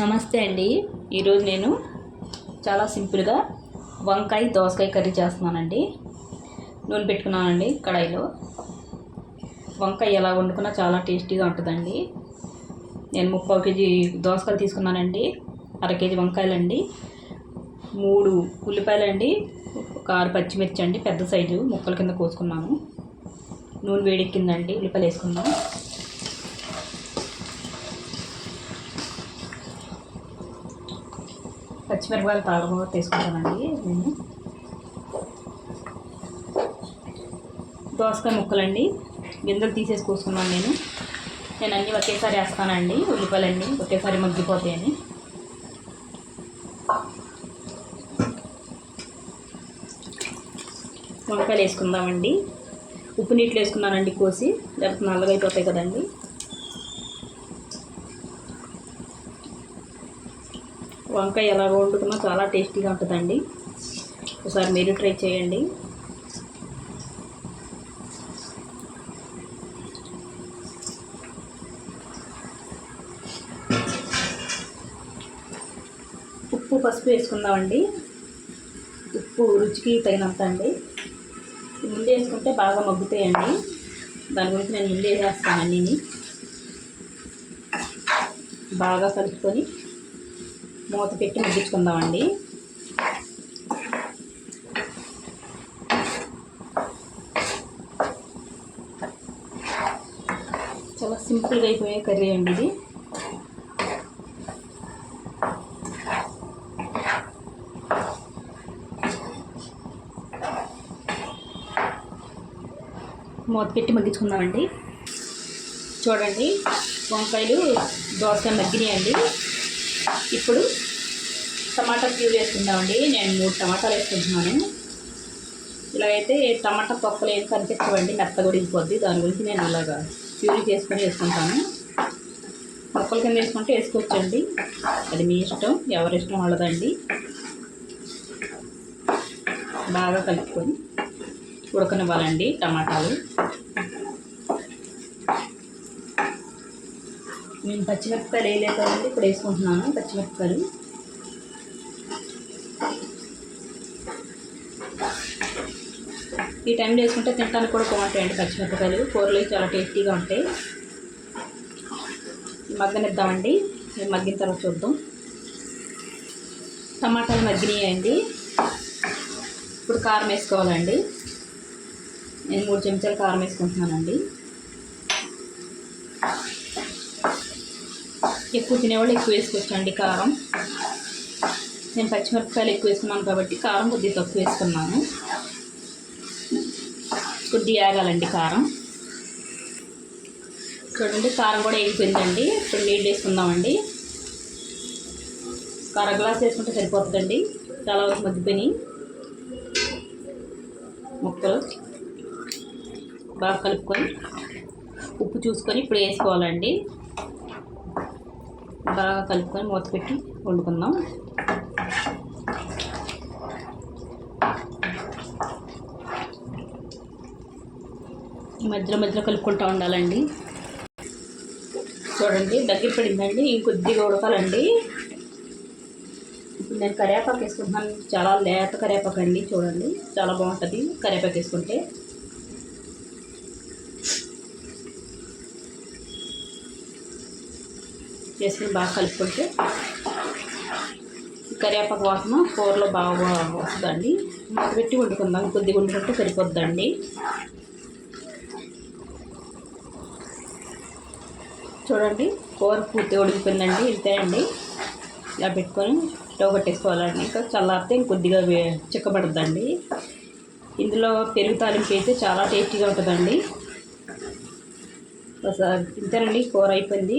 నమస్తే అండి. ఈరోజు నేను చాలా సింపుల్గా వంకాయ దోసకాయ కర్రీ చేస్తున్నానండి. నూనె పెట్టుకున్నానండి కడాయిలో. వంకాయ ఎలా వండుకున్నా చాలా టేస్టీగా ఉంటుందండి. నేను ముప్పై కేజీ దోసకాయలు తీసుకున్నానండి. అర కేజీ వంకాయలండి. మూడు ఉల్లిపాయలండి. ఒక ఆరు పచ్చిమిర్చి అండి. పెద్ద సైజు ముక్కల కింద కోసుకున్నాను. నూనె వేడెక్కిందండి. ఉల్లిపాయలు వేసుకుందాం. పచ్చిమిరపకాయలు తాగబోత తీసుకుంటానండి నేను. దోసకాయ ముక్కలండి. గింజలు తీసేసి కోసుకున్నాను నేను. నేను అన్నీ ఒకేసారి వేస్తానండి. ఉల్లిపాయలన్నీ ఒకేసారి మగ్గిపోతాయని. వంకాయలు వేసుకుందామండి. ఉప్పు నీటిలో వేసుకున్నానండి కోసి. లేకపోతే నల్లగా అయిపోతాయి కదండి. వంకాయ ఎలా వండుకున్నా చాలా టేస్టీగా ఉంటుందండి. ఒకసారి మీరు ట్రై చేయండి. ఉప్పు పసుపు వేసుకుందామండి. ఉప్పు రుచికి తగినంత అండి ముందు వేసుకుంటే బాగా మగ్గుతాయండి. దాని గురించి నేను ముందే వేసేస్తాను అన్నీ బాగా కలుపుకొని మూత పెట్టి మగ్గించుకుందామండి. చాలా సింపుల్గా అయిపోయే కర్రీ అండి ఇది. మూత పెట్టి మగ్గించుకుందామండి. చూడండి వంకాయలు దోసకాయ మగ్గినాయండి. ఇప్పుడు టమాటా ప్యూర్ వేసుకుందామండి. నేను మూడు టమాటాలు వేసుకుంటున్నాను. ఇలాగైతే టమాటా పప్పులు ఏం కనిపించవండి మెత్త ఉడికిపోద్ది. దాని గురించి నేను అలాగా ప్యూరీ చేసుకొని వేసుకుంటాను. పప్పుల కింద వేసుకుంటే వేసుకోవచ్చండి. అది మీ ఇష్టం ఎవరి ఇష్టం వాళ్ళదండి. బాగా కలుపుకొని ఉడకనివ్వాలండి టమాటాలు. నేను పచ్చిమిరపకాయలు వేయలేదండి ఇప్పుడు వేసుకుంటున్నాను పచ్చిమిరపకాయలు. ఈ టైంలో వేసుకుంటే తినడానికి కూడా బాగుంటాయండి పచ్చిమిరపకాయలు. కూరలు చాలా టేస్టీగా ఉంటాయి. మగ్గనిద్దామండి. మేము మగ్గిన తర్వాత చూద్దాం. టమాటాలు మగ్గినాయండి. ఇప్పుడు కారం వేసుకోవాలండి. నేను మూడు చెంచాలు కారం వేసుకుంటున్నానండి. ఎక్కువ తినేవాళ్ళు ఎక్కువ వేసుకోవచ్చండి కారం. నేను పచ్చిమిరపకాయలు ఎక్కువ వేసుకున్నాను కాబట్టి కారం కొద్దిగా తక్కువ వేసుకున్నాను. కొద్దిగా ఆగాలండి కారం. చూడండి కారం కూడా వేగిపోయిందండి ఇప్పుడు నీళ్ళు వేసుకుందామండి. కార గ్లాస్ వేసుకుంటే సరిపోతుందండి. చాలా వరకు మగ్గిపోయినాయి. ముక్కలు బాగా కలుపుకొని ఉప్పు చూసుకొని ఇప్పుడు వేసుకోవాలండి. బాగా కలుపుకొని మూత పెట్టి వండుకుందాం. మధ్యలో మధ్యలో కలుపుకుంటూ ఉండాలండి. చూడండి దగ్గర పడిందండి. ఇంకొద్దిగా ఉడకాలండి. ఇప్పుడు నేను కరివేపాకు వేసుకుంటున్నాను. చాలా లేత కరివేపాకు అండి చూడండి. చాలా బాగుంటుంది కరివేపాకు వేసుకుంటే. వేసుకుని బాగా కలుపుకుంటే కరివేపాకు వాసన కూరలో బాగా వస్తుందండి. మూత పెట్టి వండుకుందాం. కొద్దిగా వండుకుంటే సరిపోద్దండి. చూడండి కూర పూర్తిగా ఉడికిపోయిందండి. ఇంతేనండి. ఇలా పెట్టుకొని స్టవ్ కట్టేసుకోవాలండి. ఇంకా చల్లారితే ఇంకొద్దిగా చిక్కబడద్దండి. ఇందులో పెరుగు తాలింపు అయితే చాలా టేస్టీగా ఉంటుందండి. ఇంతేనండి కూర అయిపోయింది.